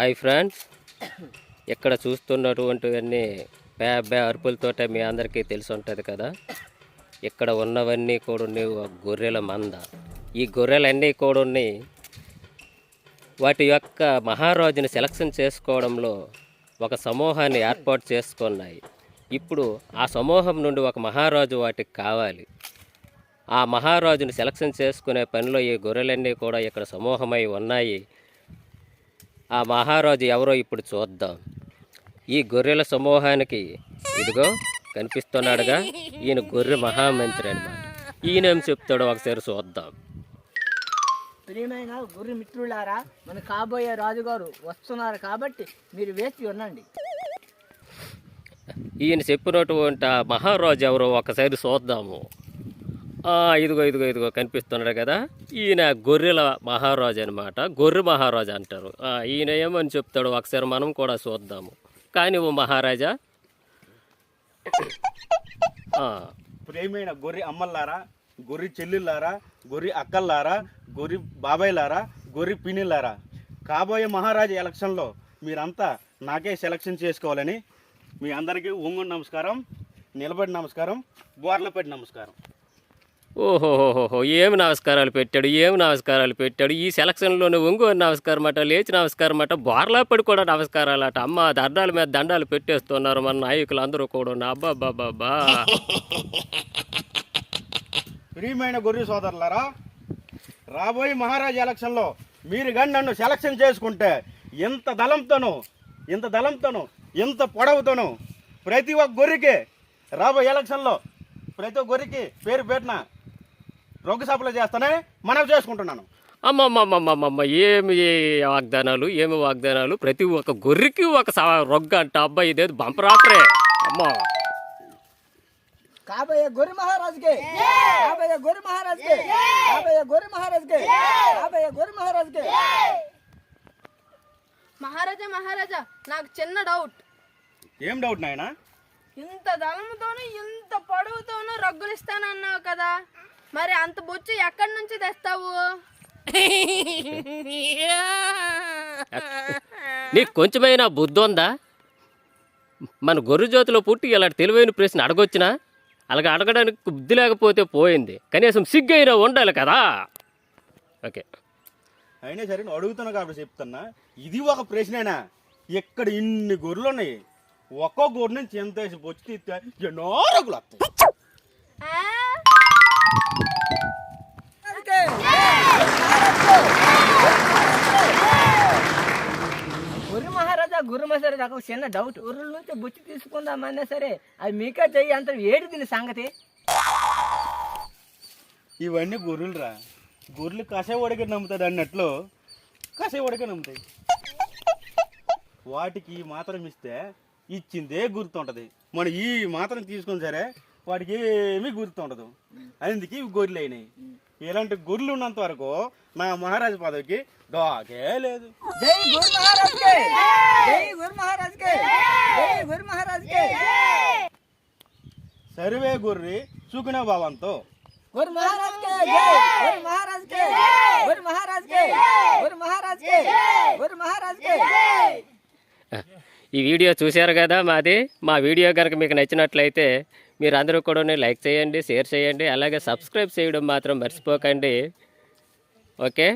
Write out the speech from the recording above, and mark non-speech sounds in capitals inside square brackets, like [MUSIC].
Hi friends. ఇక్కడ చూస్తున్నటువంటివన్నీ పేబే అరుపులతోటే మీ అందరికీ తెలిసి ఉంటుంది కదా. ఇక్కడ ఉన్నవన్నీ కూడా గొర్రెల మంద. ఈ గొర్రెలన్నీ కూడా వాటి యొక్క మహారాజుని సెలక్షన్ చేసుకోవడంలో ఒక సమూహాన్ని ఏర్పాటు చేసుకున్నాయి. ఇప్పుడు ఆ సమూహం నుండి ఒక మహారాజు వాటికి కావాలి. ఆ మహారాజుని సెలక్షన్ చేసుకునే పనిలో ఈ గొర్రెలన్నీ కూడా ఇక్కడ సమూహమై ఉన్నాయి. ఆ మహారాజు ఎవరో ఇప్పుడు చూద్దాం. ఈ గొర్రెల సమూహానికి ఇదిగో కనిపిస్తున్నాడుగా. ఈయన గొర్రె మహామంత్రి అనమాట ఈయన ఏం చెప్తాడో ఒకసారి చూద్దాం. ప్రియమైన గురి మిత్రులారా మన కాబోయే రాజుగారు వస్తున్నారు కాబట్టి మీరు వేచి ఉండండి. ఈయన చెప్పినటువంటి ఆ మహారాజు ఎవరో ఒకసారి చూద్దాము. ఇదిగో ఇదిగో ఇదిగో కనిపిస్తున్నాడు కదా. ఈయన గొర్రెల మహారాజు అనమాట గొర్రె మహారాజు అంటారు. ఈయన ఏమని చెప్తాడు ఒకసారి మనం కూడా చూద్దాము. కానీ ఓ మహారాజా ప్రేమైన గొర్రె అమ్మల్లారా గొర్రె చెల్లెళ్ళారా గొర్రె అక్కల్లారా గొర్రె బాబాయ్లారా గొర్రె పిన్నిలారా కాబోయే మహారాజా ఎలక్షన్లో మీరంతా నాకే సెలక్షన్ చేసుకోవాలని మీ అందరికీ ఒంగుని నమస్కారం నిలబడి నమస్కారం బోర్లపడి నమస్కారం. ఓహోహోహో ఏమి నమస్కారాలు పెట్టాడు ఏమి నమస్కారాలు పెట్టాడు? ఈ సెలక్షన్లోనే ఒంగోలు నమస్కారం అట లేచి నమస్కారం అట బోర్లా పడి కూడా నమస్కారాలు అట. అమ్మ దండాల మీద దండాలు పెట్టేస్తున్నారు మన నాయకులు అందరూ కూడా. అబ్బా బాబా ప్రియమైన గొర్రె సోదరులారా రాబోయే మహారాజ్ ఎలక్షన్లో మీరు కానీ నన్ను సెలక్షన్ చేసుకుంటే ఇంత దళంతోనూ ఇంత దళంతోనూ ఇంత పొడవుతోనూ ప్రతి ఒక్క గొర్రెకి రాబోయే ఎలక్షన్లో ప్రతి ఒక్క గొర్రెకి పేరు పెట్టిన రొగ్గు సభలు చేస్తానే మనవి చేసుకుంటున్నాను. అమ్మమ్మమ్మమ్మమ్మ ఏమి వాగ్దానాలు ఏమి వాగ్దానాలు? ప్రతి ఒక్క గొర్రెకి ఒక స- రొగ్గ అంట. అబ్బాయి ఇదేది బంపరాత్రే అమ్మ. కాబోయే గొరి మహారాజుకే. కాబోయే గొరి మహారాజుకే. కాబోయే గొరి మహారాజుకే. కాబోయే గొరి మహారాజుకే. మహారాజా మహారాజా నాకు చిన్న డౌట్ ఏం డౌట్ నాయనా? ఇంత దళముతోనూ ఇంత పొడవుతోనూ రగ్గులు ఇస్తానన్నావు కదా. మరి అంత బొచ్చు ఎక్కడి నుంచి తెస్తావు? [LAUGHS] నీకు కొంచెమైనా బుద్ధి ఉందా మన గొర్రె జ్యోతిలో పుట్టి ఇలాంటి తెలివైన ప్రశ్న అడగొచ్చినా అలాగ అడగడానికి బుద్ధి లేకపోతే పోయింది. కనీసం సిగ్గైనా ఉండాలి కదా. ఓకే. అయినా సరే నువ్వు అడుగుతున్నా కాబట్టి చెప్తున్నా. ఇది ఒక ప్రశ్నేనా? ఇక్కడ ఇన్ని గొర్రెలు ఉన్నాయి ఒక్కో గొర్రె నుంచి ఎంత వేసి బొచ్చు తీస్తే ఎన్నో రగులు వస్తాయి ఆ? గురు మహారాజా గురు మహారాజా ఒక చిన్న డౌట్ గుర్రెల నుంచి బుచ్చి తీసుకుందామన్నా సరే అది మీకే చెయ్యి అంత ఏడు దీని సంగతి. ఇవన్నీ గొర్రెలు రా గొర్రెలు కసేవాడికి నమ్ముతాడు అన్నట్లు ఉడక నమ్ముతాయి. వాటికి ఈ మాత్రం ఇస్తే ఇచ్చిందే గుర్తుంటది మనం ఈ మాత్రం తీసుకుని సరే వాటికి ఏమీ గుర్తుండదు అందుకే ఇవి గొర్రెలు అయినాయి. ఇలాంటి గొర్రెలు ఉన్నంత వరకు నా మహారాజు పదవికి డాకే లేదు. జై గురు మహారాజుకే! జై! గురు మహారాజుకే! జై! గురు మహారాజుకే! సర్వే గొర్రె సుఖిన భావంతో. గురు మహారాజుకే! జై! గురు మహారాజుకే! గురు మహారాజుకే! గురు మహారాజుకే! గురు మహారాజుకే! ఈ వీడియో చూశారు కదా మాది? మా వీడియో కనుక మీకు నచ్చినట్లయితే మీరు అందరూ కూడా లైక్ చేయండి షేర్ చేయండి అలాగే సబ్స్క్రైబ్ చేయడం మాత్రం మర్చిపోకండి. ఓకే?